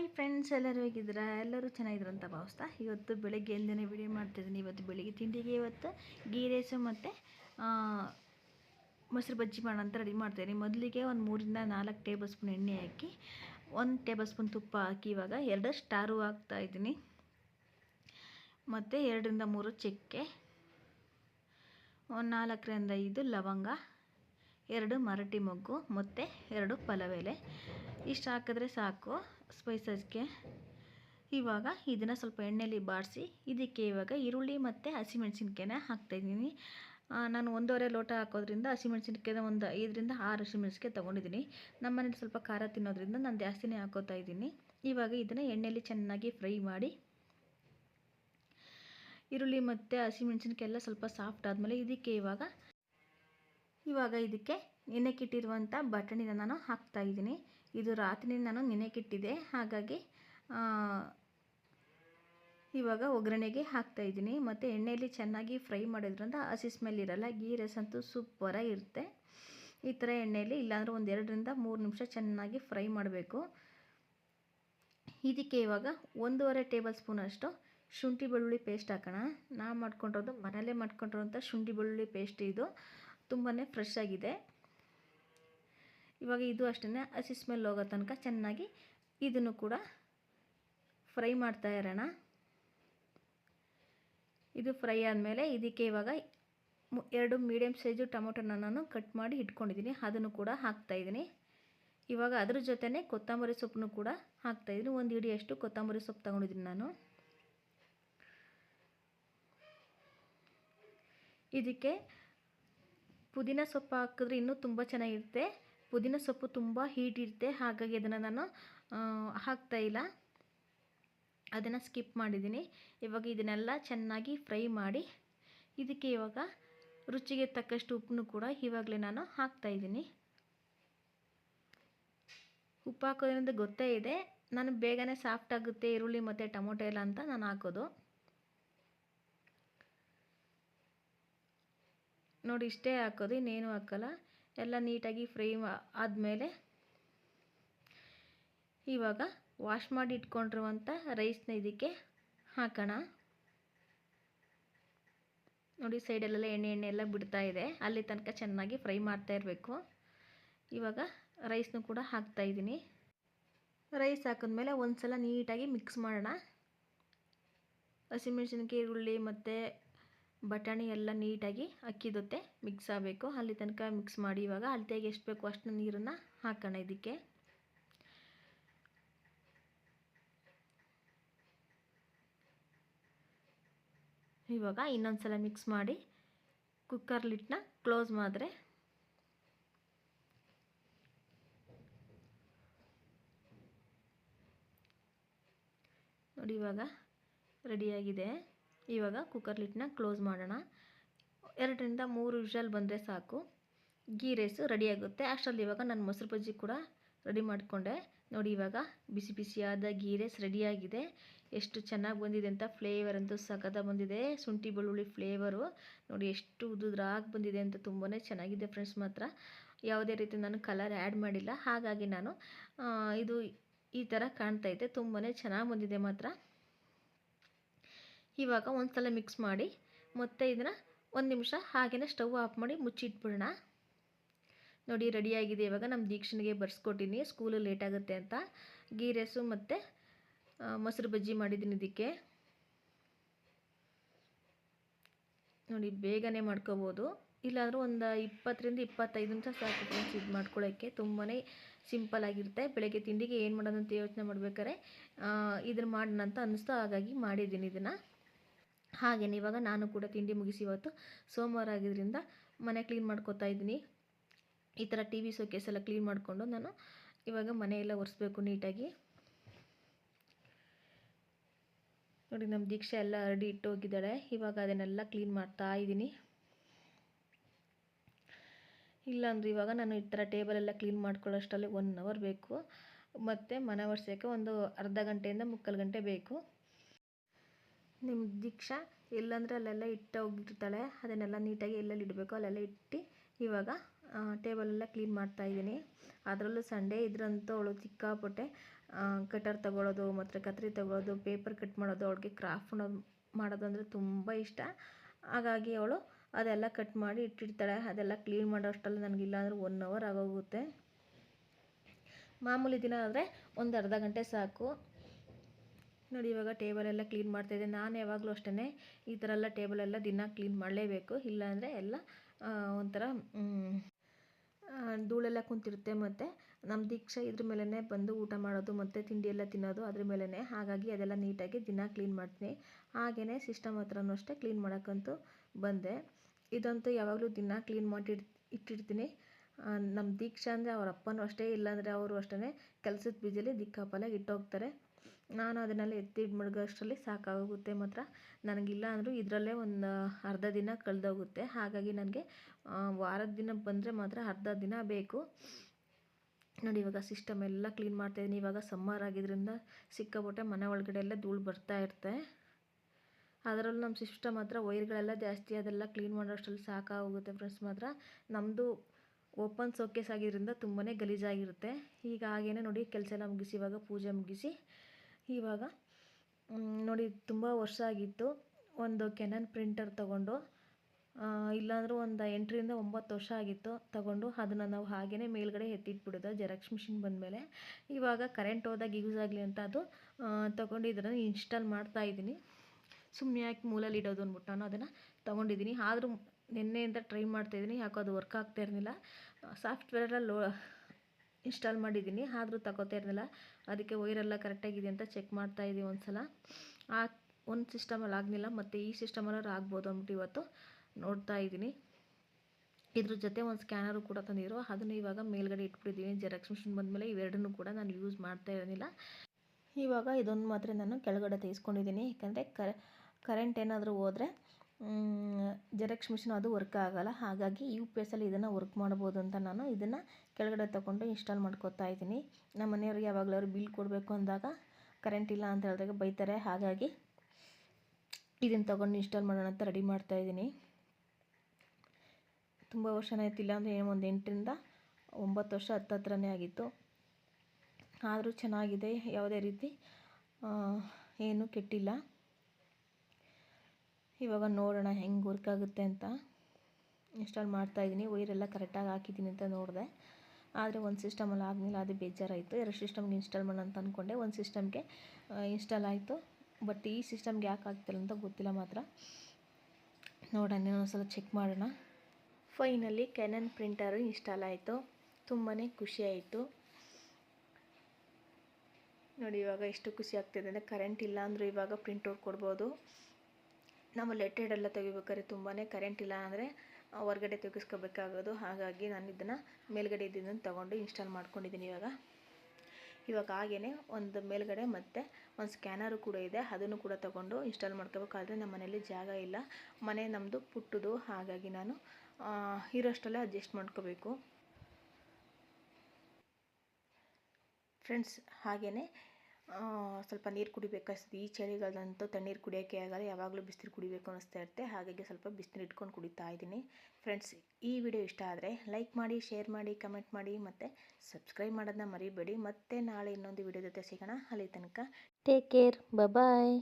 Hi friends ಎಲ್ಲರೂ ಹೇಗಿದ್ದೀರಾ? ಎಲ್ಲರೂ ಚೆನ್ನಾಗಿದ್ರು ಅಂತ ಭಾವಿಸ್ತಾ ಇವತ್ತು ಬೆಳಗ್ಗೆ ಬೆಳಗ್ಗೆಯಿಂದನೇ ವಿಡಿಯೋ ಮಾಡ್ತಿದ್ದೀನಿ. ಇವತ್ತು ಬೆಳಿಗ್ಗೆ ತಿಂಡಿಗೆ ಇವತ್ತು ಗೀ ರೈಸು ಮತ್ತು ಮೊಸರು ಬಜ್ಜಿ ಮಾಡೋ ಅಂತ ರೆಡಿ ಮಾಡ್ತೀನಿ ಮೊದಲಿಗೆ ಒಂದು ಮೂರಿಂದ ನಾಲ್ಕು ಟೇಬಲ್ ಸ್ಪೂನ್ ಎಣ್ಣೆ ಹಾಕಿ, ಒಂದು ಟೇಬಲ್ ಸ್ಪೂನ್ ತುಪ್ಪ ಹಾಕಿ ಇವಾಗ ಎರಡು ಸ್ಟಾರು ಹಾಕ್ತಾಯಿದ್ದೀನಿ ಮತ್ತು ಎರಡರಿಂದ ಮೂರು ಚಕ್ಕೆ, ಒಂದು ನಾಲ್ಕರಿಂದ ಐದು ಲವಂಗ ಎರಡು ಮರಟಿ ಮೊಗ್ಗು ಮತ್ತು ಎರಡು ಪಲಾವ್ ಎಲೆ ಇಷ್ಟು ಹಾಕಿದ್ರೆ ಸಾಕು ಸ್ಪೈಸಸ್ಗೆ. ಇವಾಗ ಇದನ್ನು ಸ್ವಲ್ಪ ಎಣ್ಣೆಯಲ್ಲಿ ಬಾಡಿಸಿ ಇದಕ್ಕೆ ಇವಾಗ ಈರುಳ್ಳಿ ಮತ್ತು ಹಸಿಮೆಣ್ಸಿನ್ಕಾಯಿನ ಹಾಕ್ತಾಯಿದ್ದೀನಿ ನಾನು ಒಂದೂವರೆ ಲೋಟ ಹಾಕೋದ್ರಿಂದ ಹಸಿಮೆಣ್ಸಿನ್ಕಾಯಿನ ಒಂದು ಐದರಿಂದ ಆರು ಹಸಿಮೆಣ್ಸಿನ್ಕಾಯಿ ತೊಗೊಂಡಿದ್ದೀನಿ. ನಮ್ಮ ಮನೇಲಿ ಸ್ವಲ್ಪ ಖಾರ ತಿನ್ನೋದ್ರಿಂದ ನಾನು ಜಾಸ್ತಿನೇ ಹಾಕೋತಾ ಇದ್ದೀನಿ. ಇವಾಗ ಇದನ್ನು ಎಣ್ಣೆಯಲ್ಲಿ ಚೆನ್ನಾಗಿ ಫ್ರೈ ಮಾಡಿ, ಈರುಳ್ಳಿ ಮತ್ತು ಹಸಿಮೆಣಸಿನ್ಕಾಯಿ ಎಲ್ಲ ಸ್ವಲ್ಪ ಸಾಫ್ಟ್ ಆದಮೇಲೆ ಇದಕ್ಕೆ ಇವಾಗ ಇವಾಗ ಇದಕ್ಕೆ ನೆನೆಕಿಟ್ಟಿರುವಂಥ ಬಟಣಿನ ನಾನು ಹಾಕ್ತಾಯಿದ್ದೀನಿ ಇದು ರಾತ್ರಿ ನಾನು ನೆನೆಕಿಟ್ಟಿದೆ. ಹಾಗಾಗಿ ಇವಾಗ ಒಗ್ಗರಣೆಗೆ ಹಾಕ್ತಾಯಿದ್ದೀನಿ ಮತ್ತು ಎಣ್ಣೆಯಲ್ಲಿ ಚೆನ್ನಾಗಿ ಫ್ರೈ ಮಾಡೋದ್ರಿಂದ ಹಸಿ ಸ್ಮೆಲ್ ಇರೋಲ್ಲ, ಗೀ ರೈಸ್ ಅಂತೂ ಸೂಪರ ಇರುತ್ತೆ. ಈ ಥರ ಎಣ್ಣೆಯಲ್ಲಿ ಇಲ್ಲಾಂದರೆ ಒಂದು ಎರಡರಿಂದ ಮೂರು ನಿಮಿಷ ಚೆನ್ನಾಗಿ ಫ್ರೈ ಮಾಡಬೇಕು. ಇದಕ್ಕೆ ಇವಾಗ ಒಂದೂವರೆ ಟೇಬಲ್ ಸ್ಪೂನಷ್ಟು ಶುಂಠಿ ಬೆಳ್ಳುಳ್ಳಿ ಪೇಸ್ಟ್ ಹಾಕೋಣ. ನಾ ಮಾಡ್ಕೊಂಡಿರೋದು ಮನೆಯಲ್ಲೇ ಮಾಡ್ಕೊಂಡಿರೋಂಥ ಶುಂಠಿ ಬೆಳ್ಳುಳ್ಳಿ ಪೇಸ್ಟ್ ಇದು. ತುಂಬಾ ಫ್ರೆಶ್ ಆಗಿದೆ. ಇವಾಗ ಇದು ಅಷ್ಟೇ ಹಸಿ ಸ್ಮೆಲ್ ಹೋಗೋ ತನಕ ಚೆನ್ನಾಗಿ ಇದನ್ನು ಕೂಡ ಫ್ರೈ ಮಾಡ್ತಾ ಇರೋಣ. ಇದು ಫ್ರೈ ಆದಮೇಲೆ ಇದಕ್ಕೆ ಇವಾಗ ಎರಡು ಮೀಡಿಯಮ್ ಸೈಜು ಟೊಮೊಟೊನ ನಾನು ಕಟ್ ಮಾಡಿ ಇಟ್ಕೊಂಡಿದ್ದೀನಿ, ಅದನ್ನು ಕೂಡ ಹಾಕ್ತಾಯಿದ್ದೀನಿ ಇವಾಗ ಅದ್ರ ಜೊತೆನೇ ಕೊತ್ತಂಬರಿ ಸೊಪ್ಪನ್ನು ಕೂಡ ಹಾಕ್ತಾಯಿದ್ದೀನಿ ಒಂದು ಹಿಡಿಯಷ್ಟು ಕೊತ್ತಂಬರಿ ಸೊಪ್ಪು ತಗೊಂಡಿದ್ದೀನಿ ನಾನು. ಇದಕ್ಕೆ ಪುದೀನ ಸೊಪ್ಪು ಹಾಕಿದ್ರೆ ಇನ್ನೂ ತುಂಬ ಚೆನ್ನಾಗಿರುತ್ತೆ. ಪುದೀನ ಸೊಪ್ಪು ತುಂಬ ಹೀಟ್ ಇರುತ್ತೆ, ಹಾಗಾಗಿ ಅದನ್ನು ನಾನು ಹಾಕ್ತಾಯಿಲ್ಲ ಅದನ್ನು ಸ್ಕಿಪ್ ಮಾಡಿದ್ದೀನಿ. ಇವಾಗ ಇದನ್ನೆಲ್ಲ ಚೆನ್ನಾಗಿ ಫ್ರೈ ಮಾಡಿ, ಇದಕ್ಕೆ ಇವಾಗ ರುಚಿಗೆ ತಕ್ಕಷ್ಟು ಉಪ್ಪನ್ನು ಕೂಡ ಇವಾಗಲೇ ನಾನು ಹಾಕ್ತಾಯಿದ್ದೀನಿ ಉಪ್ಪು ಹಾಕೋದ್ರಿಂದ ಗೊತ್ತೇ ಇದೆ. ನಾನು ಬೇಗನೆ ಸಾಫ್ಟ್ ಆಗುತ್ತೆ, ಈರುಳ್ಳಿ ಮತ್ತು ಟೊಮೊಟೊ ಎಲ್ಲ ಅಂತ ನಾನು ಹಾಕೋದು. ನೋಡಿ ಇಷ್ಟೇ ಹಾಕೋದು, ಇನ್ನೇನು ಹಾಕೋಲ್ಲ. ಎಲ್ಲ ನೀಟಾಗಿ ಫ್ರೈ ಆದಮೇಲೆ ಇವಾಗ ವಾಶ್ ಮಾಡಿ ಇಟ್ಕೊಂಡಿರುವಂಥ ರೈಸ್ನ ಇದಕ್ಕೆ ಹಾಕೋಣ. ನೋಡಿ ಸೈಡಲ್ಲೆಲ್ಲ ಎಣ್ಣೆ ಎಣ್ಣೆ ಎಲ್ಲ ಬಿಡ್ತಾ ಇದೆ. ಅಲ್ಲಿ ತನಕ ಚೆನ್ನಾಗಿ ಫ್ರೈ ಮಾಡ್ತಾ ಇರಬೇಕು. ಇವಾಗ ರೈಸ್ನೂ ಕೂಡ ಹಾಕ್ತಾಯಿದ್ದೀನಿ ರೈಸ್ ಹಾಕಿದ್ಮೇಲೆ ಒಂದು ಸಲ ನೀಟಾಗಿ ಮಿಕ್ಸ್ ಮಾಡೋಣ. ಹಸಿಮೆಣ್ಸಿನ್ಕಾಯಿ, ಈರುಳ್ಳಿ ಮತ್ತು ಬಟಾಣಿ ಎಲ್ಲ ನೀಟಾಗಿ ಅಕ್ಕಿ ಜೊತೆ ಮಿಕ್ಸ್ ಆಗಬೇಕು. ಅಲ್ಲಿ ತನಕ ಮಿಕ್ಸ್ ಮಾಡಿ ಇವಾಗ ಅಳತೆಗೆ ಎಷ್ಟು ಬೇಕು ಅಷ್ಟು ನೀರನ್ನು ಹಾಕೋಣ ಇದಕ್ಕೆ. ಇವಾಗ ಇನ್ನೊಂದು ಸಲ ಮಿಕ್ಸ್ ಮಾಡಿ ಕುಕ್ಕರ್ ಲಿಟ್ನ ಕ್ಲೋಸ್ ಮಾಡಿದ್ರೆ ನೋಡಿ ಇವಾಗ ರೆಡಿಯಾಗಿದೆ ಇವಾಗ ಕುಕ್ಕರ್ ಲಿಟ್ನ ಕ್ಲೋಸ್ ಮಾಡೋಣ. ಎರಡರಿಂದ ಮೂರು ವಿಷಲ್ ಬಂದರೆ ಸಾಕು. ಗೀ ರೈಸು ರೆಡಿಯಾಗುತ್ತೆ ಅಷ್ಟರಲ್ಲಿ ಇವಾಗ ನಾನು ಮೊಸರು ಬಜ್ಜಿ ಕೂಡ ರೆಡಿ ಮಾಡಿಕೊಂಡೆ. ನೋಡಿ ಇವಾಗ ಬಿಸಿ ಬಿಸಿಯಾದ ಗೀ ರೈಸ್ ರೆಡಿಯಾಗಿದೆ ಎಷ್ಟು ಚೆನ್ನಾಗಿ ಬಂದಿದೆ ಅಂತ ಫ್ಲೇವರ್ ಅಂತೂ ಸಖತ ಬಂದಿದೆ. ಶುಂಠಿ ಬೆಳ್ಳುಳ್ಳಿ ಫ್ಲೇವರು ನೋಡಿ ಎಷ್ಟು ಉದುದ್ರಾಗಿ ಬಂದಿದೆ ಅಂತ ತುಂಬಾ ಚೆನ್ನಾಗಿದೆ ಫ್ರೆಂಡ್ಸ್ ಮಾತ್ರ. ಯಾವುದೇ ರೀತಿ ನಾನು ಕಲರ್ ಆ್ಯಡ್ ಮಾಡಿಲ್ಲ. ಹಾಗಾಗಿ ನಾನು ಇದು ಈ ಥರ ಇದೆ. ತುಂಬಾ ಚೆನ್ನಾಗಿ ಬಂದಿದೆ ಮಾತ್ರ. ಇವಾಗ ಒಂದು ಸಲ ಮಿಕ್ಸ್ ಮಾಡಿ, ಮತ್ತೆ ಇದನ್ನು ಒಂದು ನಿಮಿಷ ಹಾಗೆಯೇ ಸ್ಟವ್ ಆಫ್ ಮಾಡಿ ಮುಚ್ಚಿಟ್ಬಿಡೋಣ. ನೋಡಿ ರೆಡಿಯಾಗಿದೆ ಇವಾಗ ನಮ್ಮ ದೀಕ್ಷನಿಗೆ ಬರ್ಸ್ಕೊಟ್ಟಿನಿ. ಸ್ಕೂಲು ಲೇಟ್ ಆಗುತ್ತೆ ಅಂತ. ಗೀ ರೈಸು ಮತ್ತು ಮೊಸರು ಬಜ್ಜಿ ಮಾಡಿದ್ದೀನಿ ಇದಕ್ಕೆ. ನೋಡಿ ಬೇಗನೆ ಮಾಡ್ಕೋಬೋದು. ಇಲ್ಲಾಂದ್ರೆ ಒಂದು ಇಪ್ಪತ್ತರಿಂದ ಇಪ್ಪತ್ತೈದು ನಿಮಿಷ ಸಾಕು ಫ್ರೆಂಡ್ಸ್ ಇದು ಮಾಡ್ಕೊಳ್ಳೋಕ್ಕೆ ತುಂಬಾ ಸಿಂಪಲ್ ಆಗಿರುತ್ತೆ. ಬೆಳಗ್ಗೆ ತಿಂಡಿಗೆ ಏನು ಮಾಡೋದಂತ ಯೋಚನೆ ಮಾಡ್ಬೇಕಾದ್ರೆ ಇದನ್ನು ಮಾಡೋಣ ಅಂತ ಅನ್ನಿಸ್ತು. ಹಾಗಾಗಿ ಮಾಡಿದ್ದೀನಿ ಇದನ್ನು. ಹಾಗೆಯೇ ಇವಾಗ ನಾನು ಕೂಡ ತಿಂಡಿ ಮುಗಿಸಿ ಇವತ್ತು ಸೋಮವಾರ ಆಗಿದ್ದರಿಂದ ಮನೆ ಕ್ಲೀನ್ ಮಾಡ್ಕೋತಾ ಇದ್ದೀನಿ. ಈ ಥರ ಟಿ ವಿ ಸೋಕೇಸ್ ಎಲ್ಲ ಕ್ಲೀನ್ ಮಾಡಿಕೊಂಡು ನಾನು ಇವಾಗ ಮನೆಯೆಲ್ಲ ಒರೆಸ್ಬೇಕು ನೀಟಾಗಿ. ನೋಡಿ ನಮ್ಮ ದೀಕ್ಷೆ ಎಲ್ಲ ಹರಡಿ ಇಟ್ಟು ಹೋಗಿದ್ದಾಳೆ ಇವಾಗ ಅದನ್ನೆಲ್ಲ ಕ್ಲೀನ್ ಮಾಡ್ತಾ ಇದ್ದೀನಿ. ಇಲ್ಲಾಂದ್ರೆ ಇವಾಗ ನಾನು ಈ ಥರ ಟೇಬಲೆಲ್ಲ ಕ್ಲೀನ್ ಮಾಡ್ಕೊಳ್ಳೋಷ್ಟರಲ್ಲಿ ಒನ್ ಅವರ್ ಬೇಕು. ಮತ್ತು ಮನೆ ಒರೆಸೋಕ್ಕೆ ಒಂದು ಅರ್ಧ ಗಂಟೆಯಿಂದ ಮುಕ್ಕಾಲು ಗಂಟೆ ಬೇಕು. ನಿಮ್ಮ ದೀಕ್ಷಾ ಎಲ್ಲಂದರೆ ಅಲ್ಲೆಲ್ಲ ಇಟ್ಟು ಹೋಗಿರ್ತಾಳೆ ಅದನ್ನೆಲ್ಲ ನೀಟಾಗಿ ಎಲ್ಲೆಲ್ಲಿ ಇಡಬೇಕು ಅಲ್ಲೆಲ್ಲ ಇಟ್ಟು ಇವಾಗ ಟೇಬಲೆಲ್ಲ ಕ್ಲೀನ್ ಮಾಡ್ತಾ ಇದ್ದೀನಿ. ಅದರಲ್ಲೂ ಸಂಡೇ ಇದ್ರಂತೂ ಅವಳು ಸಿಕ್ಕಾಪಟ್ಟೆ ಕಟರ್ ತಗೊಳ್ಳೋದು ಮತ್ತು ಕತ್ರಿ ತಗೊಳ್ಳೋದು ಪೇಪರ್ ಕಟ್ ಮಾಡೋದು, ಅವಳಿಗೆ ಕ್ರಾಫ್ಟ್ ಮಾಡೋದು ಅಂದರೆ ತುಂಬ ಇಷ್ಟ. ಹಾಗಾಗಿ ಅವಳು ಅದೆಲ್ಲ ಕಟ್ ಮಾಡಿ ಇಟ್ಟಿರ್ತಾಳೆ. ಅದೆಲ್ಲ ಕ್ಲೀನ್ ಮಾಡೋ ಅಷ್ಟರಲ್ಲಿ ನನಗಿಲ್ಲ ಅಂದರೆ ಒನ್ ಅವರ್ ಆಗೋಗುತ್ತೆ. ಮಾಮೂಲಿ ದಿನ ಆದರೆ ಒಂದು ಅರ್ಧ ಗಂಟೆ ಸಾಕು. ನೋಡಿ, ಇವಾಗ ಟೇಬಲೆಲ್ಲ ಕ್ಲೀನ್ ಮಾಡ್ತಾಯಿದ್ದೆ ನಾನು ಯಾವಾಗಲೂ ಅಷ್ಟೇ ಈ ಥರ ಎಲ್ಲ ಟೇಬಲೆಲ್ಲ ದಿನ ಕ್ಲೀನ್ ಮಾಡಲೇಬೇಕು. ಇಲ್ಲಾಂದರೆ ಎಲ್ಲ ಒಂಥರ ಧೂಳೆಲ್ಲ ಕುಂತಿರುತ್ತೆ ಮತ್ತು ನಮ್ಮ ದೀಕ್ಷಾ ಇದ್ರ ಮೇಲೇ ಬಂದು ಊಟ ಮಾಡೋದು ಮತ್ತು ತಿಂಡಿ ಎಲ್ಲ ತಿನ್ನೋದು ಅದ್ರ ಮೇಲೇ ಹಾಗಾಗಿ ಅದೆಲ್ಲ ನೀಟಾಗಿ ದಿನ ಕ್ಲೀನ್ ಮಾಡ್ತೀನಿ. ಹಾಗೆಯೇ ಸಿಸ್ಟಮ್ ಹತ್ರನೂ ಅಷ್ಟೇ ಕ್ಲೀನ್ ಮಾಡೋಕ್ಕಂತೂ ಬಂದೆ. ಇದಂತೂ ಯಾವಾಗಲೂ ದಿನ ಕ್ಲೀನ್ ಮಾಡಿ ಇಟ್ಟಿರ್ತೀನಿ. ನಮ್ಮ ದೀಕ್ಷಾ ಅಂದರೆ ಅವ್ರ ಅಪ್ಪನೂ ಅಷ್ಟೇ, ಇಲ್ಲಾಂದರೆ ಅವರು ಅಷ್ಟೇ ಕೆಲಸದ ಬೀಜಲ್ಲಿ ದಿಕ್ಕಾಪಲಾಗಿ ಇಟ್ಟೋಗ್ತಾರೆ. ನಾನು ಅದನ್ನೆಲ್ಲ ಎತ್ತಿ ಮಡಗೋ ಅಷ್ಟರಲ್ಲಿ ಸಾಕಾಗೋಗುತ್ತೆ ಮಾತ್ರ. ನನಗಿಲ್ಲ ಅಂದರೂ ಇದರಲ್ಲೇ ಒಂದು ಅರ್ಧ ದಿನ ಕಳೆದೋಗುತ್ತೆ. ಹಾಗಾಗಿ ನನಗೆ ವಾರದ ದಿನ ಬಂದರೆ ಮಾತ್ರ ಅರ್ಧ ದಿನ ಬೇಕು. ನೋಡಿ, ಇವಾಗ ಸಿಸ್ಟಮ್ ಎಲ್ಲ ಕ್ಲೀನ್ ಮಾಡ್ತಾಯಿದ್ದೀನಿ ಇವಾಗ ಸಮ್ಮರ್ ಆಗಿದ್ದರಿಂದ ಸಿಕ್ಕಾಪಟ್ಟೆ ಮನೆ ಒಳಗಡೆ ಎಲ್ಲ ಧೂಳು ಬರ್ತಾ ಇರುತ್ತೆ. ಅದರಲ್ಲೂ ನಮ್ಮ ಸಿಸ್ಟಮ್ ಹತ್ರ ವೈರ್ಗಳೆಲ್ಲ ಜಾಸ್ತಿ, ಅದೆಲ್ಲ ಕ್ಲೀನ್ ಮಾಡೋ ಅಷ್ಟರಲ್ಲಿ ಸಾಕಾಗೋಗುತ್ತೆ ಫ್ರೆಂಡ್ಸ್ ಮಾತ್ರ. ನಮ್ಮದು ಓಪನ್ ಸೋಕೇಸ್ ಆಗಿದ್ದರಿಂದ ತುಂಬಾ ಗಲೀಜಾಗಿರುತ್ತೆ. ಈಗ ಹಾಗೇನೆ ನೋಡಿ, ಕೆಲಸ ಎಲ್ಲ ಮುಗಿಸಿ, ಇವಾಗ ಪೂಜೆ ಮುಗಿಸಿ. ಇವಾಗ ನೋಡಿ, ತುಂಬ ವರ್ಷ ಆಗಿತ್ತು. ಒಂದು ಕೆನನ್ ಪ್ರಿಂಟರ್ ತಗೊಂಡು ಇಲ್ಲಾಂದರೂ ಒಂದು ಎಂಟರಿಂದ ಒಂಬತ್ತು ವರ್ಷ ಆಗಿತ್ತು ತಗೊಂಡು. ಅದನ್ನು ನಾವು ಹಾಗೇ ಮೇಲ್ಗಡೆ ಎತ್ತಿಟ್ಬಿಡೋದು ಜೆರಾಕ್ಸ್ ಮಿಷಿನ್ ಬಂದಮೇಲೆ. ಇವಾಗ ಕರೆಂಟ್ ಹೋದಾಗ ಯೂಸ್ ಆಗಲಿ ಅಂತ ಅದು ತೊಗೊಂಡು ಇದನ್ನು ಇನ್ಸ್ಟಾಲ್ ಮಾಡ್ತಾ ಇದ್ದೀನಿ. ಸುಮ್ಮನೆ ಯಾಕೆ ಮೂಲಲ್ಲಿ ಇಡೋದು ಅಂದ್ಬಿಟ್ಟು ನಾನು ಅದನ್ನು ತೊಗೊಂಡಿದ್ದೀನಿ. ಆದರೂ ನಿನ್ನೆಯಿಂದ ಟ್ರೈ ಮಾಡ್ತಾಯಿದ್ದೀನಿ ಯಾಕೋ ಅದು ವರ್ಕ್ ಆಗ್ತಾ ಇರಲಿಲ್ಲ. ಸಾಫ್ಟ್ವೇರೆಲ್ಲ ಲೋ ಇನ್ಸ್ಟಾಲ್ ಮಾಡಿದ್ದೀನಿ. ಆದರೂ ತಗೋತಾ ಇರಲಿಲ್ಲ. ಅದಕ್ಕೆ ವೈರೆಲ್ಲ ಕರೆಕ್ಟಾಗಿದೆ ಅಂತ ಚೆಕ್ ಮಾಡ್ತಾ ಇದ್ದೀವಿ ಒಂದು ಸಲ ಆ ಒಂದು ಸಿಸ್ಟಮಲ್ಲಿ ಆಗಲಿಲ್ಲ. ಮತ್ತು ಈ ಸಿಸ್ಟಮಲ್ಲಿ ಆಗ್ಬೋದು ಅಂದ್ಬಿಟ್ಟು ಇವತ್ತು ನೋಡ್ತಾ ಇದ್ದೀನಿ. ಇದ್ರ ಜೊತೆ ಒಂದು ಸ್ಕ್ಯಾನರು ಕೂಡ ತಂದಿದ್ರು. ಅದನ್ನು ಇವಾಗ ಮೇಲ್ಗಡೆ ಇಟ್ಬಿಟ್ಟಿದ್ದೀನಿ ಜೆರಾಕ್ಸ್ ಮಿಷಿನ್ ಬಂದಮೇಲೆ ಇವೆರಡನ್ನೂ ಕೂಡ ನಾನು ಯೂಸ್ ಮಾಡ್ತಾ ಇರೋದಿಲ್ಲ. ಇವಾಗ ಇದೊಂದು ಮಾತ್ರ ನಾನು ಕೆಳಗಡೆ ತೆಗೆಸ್ಕೊಂಡಿದ್ದೀನಿ. ಯಾಕಂದರೆ ಕರೆಂಟ್ ಏನಾದರೂ ಹೋದರೆ ಜೆರಾಕ್ಸ್ ಮಿಷಿನ್ ಅದು ವರ್ಕ್ ಆಗೋಲ್ಲ. ಹಾಗಾಗಿ ಯು ಪಿ ಎಸ್ಸಲ್ಲಿ ಇದನ್ನು ವರ್ಕ್ ಮಾಡ್ಬೋದು ಅಂತ ನಾನು ಇದನ್ನು ಕೆಳಗಡೆ ತಗೊಂಡು ಇನ್ಸ್ಟಾಲ್ ಮಾಡ್ಕೋತಾ ಇದ್ದೀನಿ. ನಮ್ಮ ಮನೆಯವ್ರಿಗೆ ಯಾವಾಗಲಾದ್ರು ಬಿಲ್ ಕೊಡಬೇಕು ಅಂದಾಗ ಕರೆಂಟ್ ಇಲ್ಲ ಅಂತ ಹೇಳಿದಾಗ ಬೈತಾರೆ. ಹಾಗಾಗಿ ಇದನ್ನು ತೊಗೊಂಡು ಇನ್ಸ್ಟಾಲ್ ಮಾಡೋಣ ಅಂತ ರೆಡಿ ಮಾಡ್ತಾಯಿದ್ದೀನಿ ತುಂಬ ವರ್ಷ ಆಯ್ತಿಲ್ಲ ಅಂದರೆ ಏನೋ ಒಂದು ಎಂಟರಿಂದ ಒಂಬತ್ತು ವರ್ಷ ಹತ್ತು ಹತ್ರನೇ ಆಗಿತ್ತು. ಆದರೂ ಚೆನ್ನಾಗಿದೆ, ಯಾವುದೇ ರೀತಿ ಏನು ಕೆಟ್ಟಿಲ್ಲ. ಇವಾಗ ನೋಡೋಣ ಹೆಂಗೆ ವರ್ಕ್ ಆಗುತ್ತೆ ಅಂತ. ಇನ್ಸ್ಟಾಲ್ ಮಾಡ್ತಾಯಿದ್ದೀನಿ ವೈರೆಲ್ಲ ಕರೆಕ್ಟಾಗಿ ಹಾಕಿದ್ದೀನಿ ಅಂತ ನೋಡಿದೆ. ಆದರೆ ಒಂದು ಸಿಸ್ಟಮಲ್ಲಿ ಆಗಲಿಲ್ಲ, ಅದು ಬೇಜಾರಾಯಿತು. ಎರಡು ಸಿಸ್ಟಮ್ಗೆ ಇನ್ಸ್ಟಾಲ್ ಮಾಡೋಣ ಅಂತ ಅಂದ್ಕೊಂಡೆ ಒಂದು ಸಿಸ್ಟಮ್ಗೆ ಇನ್ಸ್ಟಾಲ್ ಆಯಿತು. ಬಟ್ ಈ ಸಿಸ್ಟಮ್ಗೆ ಯಾಕೆ ಆಗ್ತಿಲ್ಲ ಅಂತ ಗೊತ್ತಿಲ್ಲ ಮಾತ್ರ. ನೋಡೋಣ, ಇನ್ನೊಂದ್ಸಲ ಚೆಕ್ ಮಾಡೋಣ. ಫೈನಲಿ ಕೆನನ್ ಪ್ರಿಂಟರು ಇನ್ಸ್ಟಾಲ್ ಆಯಿತು. ತುಂಬಾ ಖುಷಿ ಆಯಿತು. ನೋಡಿ, ಇವಾಗ ಎಷ್ಟು ಖುಷಿ ಆಗ್ತಿದೆ ಅಂದರೆ ಕರೆಂಟ್ ಇಲ್ಲ ಅಂದರೂ ಇವಾಗ ಔಟ್ ಕೊಡ್ಬೋದು. ನಾವು ಲೆಟೆಡ್ ಎಲ್ಲ ತೆಗಿಬೇಕಾದ್ರೆ ತುಂಬಾ ಕರೆಂಟ್ ಇಲ್ಲ ಅಂದರೆ ಹೊರ್ಗಡೆ ತೆಗೆಸ್ಕೋಬೇಕಾಗೋದು. ಹಾಗಾಗಿ ನಾನು ಇದನ್ನು ಮೇಲ್ಗಡೆ ಇದ್ದಿದ್ದನ್ನು ತೊಗೊಂಡು ಇನ್ಸ್ಟಾಲ್ ಮಾಡ್ಕೊಂಡಿದ್ದೀನಿ ಇವಾಗ. ಇವಾಗ ಹಾಗೇ ಒಂದು ಮೇಲ್ಗಡೆ ಮತ್ತು ಒಂದು ಸ್ಕ್ಯಾನರು ಕೂಡ ಇದೆ. ಅದನ್ನು ಕೂಡ ತೊಗೊಂಡು ಇನ್ಸ್ಟಾಲ್ ಮಾಡ್ಕೋಬೇಕಾದ್ರೆ ನಮ್ಮ ಮನೇಲಿ ಜಾಗ ಇಲ್ಲ. ಮನೆ ನಮ್ಮದು ಪುಟ್ಟದು. ಹಾಗಾಗಿ ನಾನು ಇರೋಷ್ಟಲ್ಲೇ ಅಡ್ಜಸ್ಟ್ ಮಾಡ್ಕೋಬೇಕು. ಫ್ರೆಂಡ್ಸ್ ಹಾಗೆಯೇ ಸ್ವಲ್ಪ ನೀರು ಕುಡಿಬೇಕಷ್ಟು ಈ ಚಳಿಗಾಲದಂತೂ ತಣ್ಣೀರು ಕುಡಿಯೋಕ್ಕೆ ಆಗಲ್ಲ, ಯಾವಾಗಲೂ ಬಿಸಿನೀರು ಕುಡಿಬೇಕು ಅನ್ನಿಸ್ತಾ ಇರುತ್ತೆ. ಹಾಗಾಗಿ ಸ್ವಲ್ಪ ಬಿಸಿನೀರು ಇಟ್ಕೊಂಡು ಕುಡಿತಾ ಇದ್ದೀನಿ. ಫ್ರೆಂಡ್ಸ್ ಈ ವಿಡಿಯೋ ಇಷ್ಟ ಆದರೆ ಲೈಕ್ ಮಾಡಿ ಶೇರ್ ಮಾಡಿ ಕಮೆಂಟ್ ಮಾಡಿ, ಮತ್ತು ಸಬ್ಸ್ಕ್ರೈಬ್ ಮಾಡೋದನ್ನ ಮರಿಬೇಡಿ. ಮತ್ತೆ ನಾಳೆ ಇನ್ನೊಂದು ವಿಡಿಯೋ ಜೊತೆ ಸಿಗೋಣ. ಅಲ್ಲಿ ತನಕ ಟೇಕ್ ಕೇರ್ ಬಾಯ್